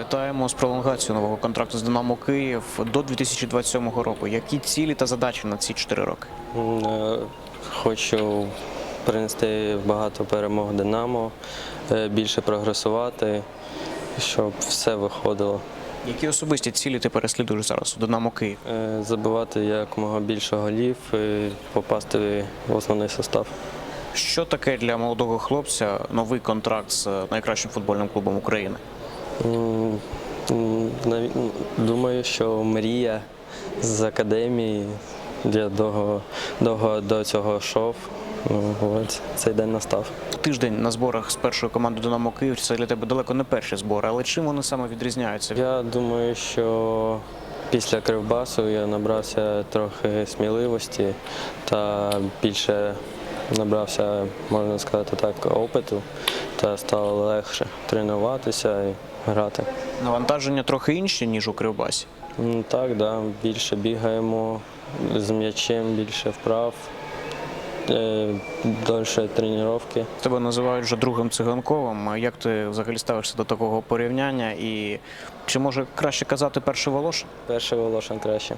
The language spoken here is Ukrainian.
Вітаємо з пролонгацією нового контракту з Динамо Київ до 2027 року. Які цілі та задачі на ці 4 роки? Е, Хочу принести багато перемог Динамо, е, більше прогресувати, щоб все виходило. Які особисті цілі ти переслідуєш зараз у Динамо Київ? Е, Забивати якомога більше голів і попасти в основний состав. Що таке для молодого хлопця новий контракт з найкращим футбольним клубом України? Думаю, що мрія з академії. Я довго, довго до цього йшов. Ну, цей день настав. Тиждень на зборах з першою командою Динамо Київ це для тебе далеко не перші збори, але чим вони саме відрізняються? Я думаю, що після Кривбасу я набрався трохи сміливості та більше набрався, можна сказати так, опиту та стало легше тренуватися і грати. Навантаження трохи інші, ніж у Кривбасі. М, Так, да, більше бігаємо з м'ячем, більше вправ, е, дольше тренування. Тебе називають вже другим циганковим. Як ти взагалі ставишся до такого порівняння? І чи може краще казати перший Волошин? Перший Волошин краще.